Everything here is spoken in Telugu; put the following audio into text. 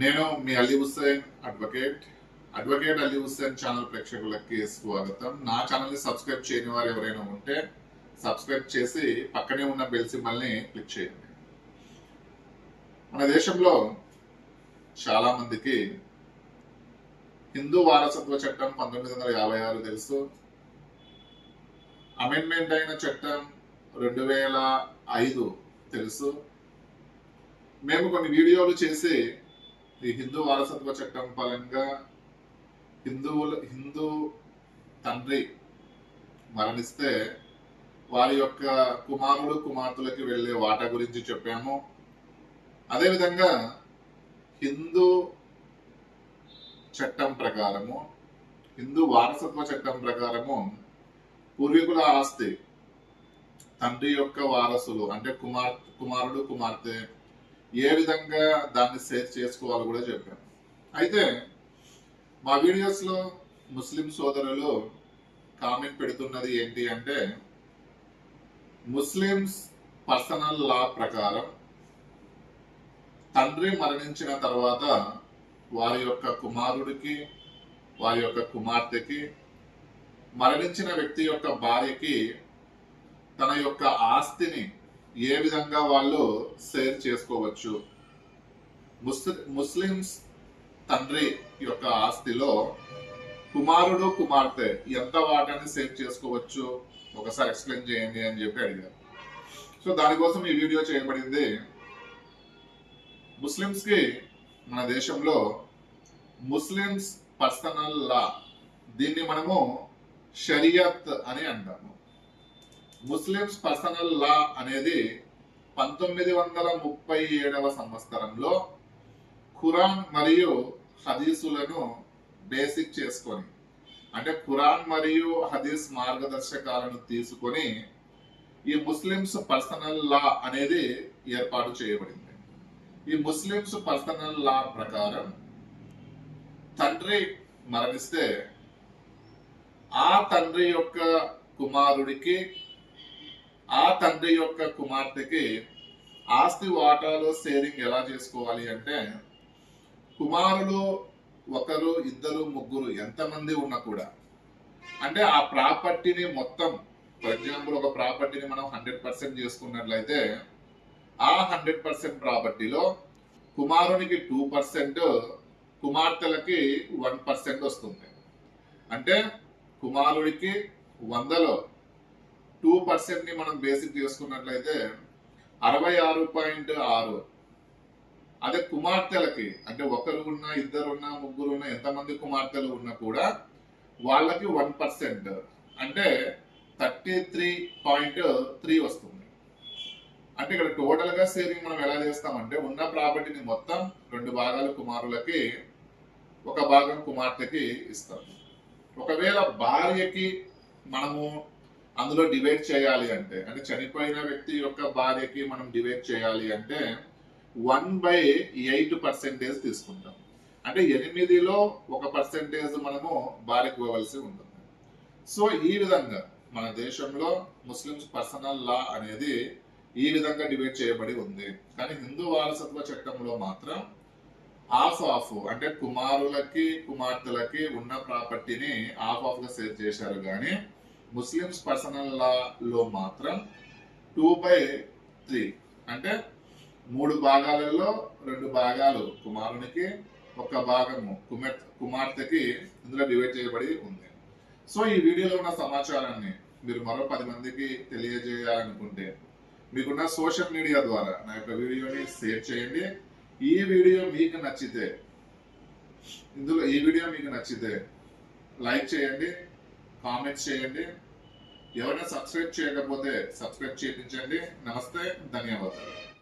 నేను మీ Ali Hussain advocate advocate Ali Hussain channel ప్రేక్షకులకి స్వాగతం. నా ఛానల్ని సబ్స్క్రైబ్ చేయని వారు ఎవరైనా ఉంటే సబ్స్క్రైబ్ చేసి పక్కనే ఉన్న బెల్ సింబల్ని క్లిక్ చేయండి. మన దేశంలో చాలా మందికి హిందూ వారసత్వ చట్టం పంతొమ్మిది వందల యాభై ఆరు తెలుసు. అమెండ్మెంట్ అయిన చట్టం రెండు వేల ఐదు తెలుసు. మేము కొన్ని వీడియోలు చేసి ఈ హిందూ వారసత్వ చట్టం పరంగా హిందువులు హిందూ తండ్రి మరణిస్తే వారి యొక్క కుమారుడు కుమార్తెలకి వెళ్ళే వాటా గురించి చెప్పాము. అదేవిధంగా హిందూ చట్టం ప్రకారము హిందూ వారసత్వ చట్టం ప్రకారము పూర్వీకుల ఆస్తి తండ్రి యొక్క వారసులు అంటే కుమార్ కుమారుడు కుమార్తె ఏ విధంగా దాన్ని షేర్ చేసుకోవాలో కూడా చెప్పాను. అయితే మా వీడియోస్లో ముస్లిం సోదరులు కామెంట్ పెడుతున్నది ఏంటి అంటే ముస్లిమ్స్ పర్సనల్ లా ప్రకారం తండ్రి మరణించిన తర్వాత వారి యొక్క కుమారుడికి వారి యొక్క కుమార్తెకి మరణించిన వ్యక్తి యొక్క భార్యకి తన యొక్క ఆస్తిని ఏ విధంగా వాళ్ళు షేర్ చేసుకోవచ్చు? ముస్లిమ్స్ తండ్రి యొక్క ఆస్తిలో కుమారుడు కుమార్తె ఎంత వాటాన్ని సేవ్ చేసుకోవచ్చు? ఒకసారి ఎక్స్ప్లెయిన్ చేయండి అని చెప్పి అడిగారు. సో దానికోసం ఈ వీడియో చేయబడింది. ముస్లిమ్స్కి మన దేశంలో ముస్లిమ్స్ పర్సనల్ లా దీన్ని మనము షరియత్ అని అంటాము. ముస్లిమ్స్ పర్సనల్ లా అనేది పంతొమ్మిది వందల ముప్పై ఏడవ సంవత్సరంలో ఖురాన్ మరియు హదీసులను బేసిక్ చేసుకొని అంటే ఖురాన్ మరియు హదీస్ మార్గదర్శకాలను తీసుకొని ఈ ముస్లిమ్స్ పర్సనల్ లా అనేది ఏర్పాటు చేయబడింది. ఈ ముస్లిమ్స్ పర్సనల్ లా ప్రకారం తండ్రి మరణిస్తే ఆ తండ్రి యొక్క కుమారుడికి ఆ తండ్రి యొక్క కుమార్తెకి ఆస్తి వాటాలో షేరింగ్ ఎలా చేసుకోవాలి అంటే కుమారులు ఒకరు ఇద్దరు ముగ్గురు ఎంతమంది ఉన్నా కూడా అంటే ఆ ప్రాపర్టీని మొత్తం ఫర్ ఎగ్జాంపుల్ ఒక ప్రాపర్టీని మనం హండ్రెడ్ పర్సెంట్ చేసుకున్నట్లయితే ఆ హండ్రెడ్ పర్సెంట్ ప్రాపర్టీలో కుమారునికి టూ పర్సెంట్ కుమార్తెలకి వన్ పర్సెంట్ వస్తుంది. అంటే కుమారుడికి వందలో టూ పర్సెంట్ని మనం బేసిక్ చేసుకున్నట్లయితే అరవై ఆరు పాయింట్ ఆరు. అదే కుమార్తెలకి అంటే ఒకరు ఉన్నా ఇద్దరు ఉన్నా ముగ్గురు ఉన్నా ఎంతమంది కుమార్తెలు ఉన్నా కూడా వాళ్ళకి వన్ పర్సెంట్ అంటే థర్టీ త్రీ పాయింట్ త్రీ వస్తుంది. అంటే ఇక్కడ టోటల్గా సేవింగ్ మనం ఎలా చేస్తామంటే ఉన్న ప్రాపర్టీని మొత్తం రెండు భాగాలు కుమారులకి ఒక భాగం కుమార్తెకి ఇస్తాం. ఒకవేళ భార్యకి మనము అందులో డివైడ్ చేయాలి అంటే అంటే చనిపోయిన వ్యక్తి యొక్క భార్యకి మనం డివైడ్ చేయాలి అంటే వన్ బై ఎయిట్ పర్సెంటేజ్ తీసుకుంటాం. అంటే ఎనిమిదిలో ఒక పర్సెంటేజ్ మనము భార్యకు ఇవ్వవలసి ఉంటుంది. సో ఈ విధంగా మన దేశంలో ముస్లిమ్స్ పర్సనల్ లా అనేది ఈ విధంగా డివైడ్ చేయబడి ఉంది. కానీ హిందూ వారసత్వ చట్టంలో మాత్రం ఆఫ్ ఆఫ్ అంటే కుమారులకి కుమార్తెలకి ఉన్న ప్రాపర్టీని ఆఫ్ ఆఫ్గా సేవ్ చేశారు. కానీ ముస్లిమ్స్ పర్సనల్ లా లో మాత్రం టూ బై త్రీ అంటే మూడు భాగాలలో రెండు భాగాలు. కుమారునికి ఒక భాగము. కుమార్ కుమార్తెకి ఇందులో డివైడ్ చేయబడి ఉంది. సో ఈ వీడియోలో ఉన్న సమాచారాన్ని మీరు మరో పది మందికి తెలియజేయాలనుకుంటే మీకున్న సోషల్ మీడియా ద్వారా నా యొక్క వీడియోని షేర్ చేయండి. ఈ వీడియో మీకు నచ్చితే ఇందులో ఈ వీడియో మీకు నచ్చితే లైక్ చేయండి కామెంట్స్ చేయండి. ఎవరైనా సబ్స్క్రైబ్ చేయకపోతే సబ్స్క్రైబ్ చేయించండి. నమస్తే ధన్యవాదాలు.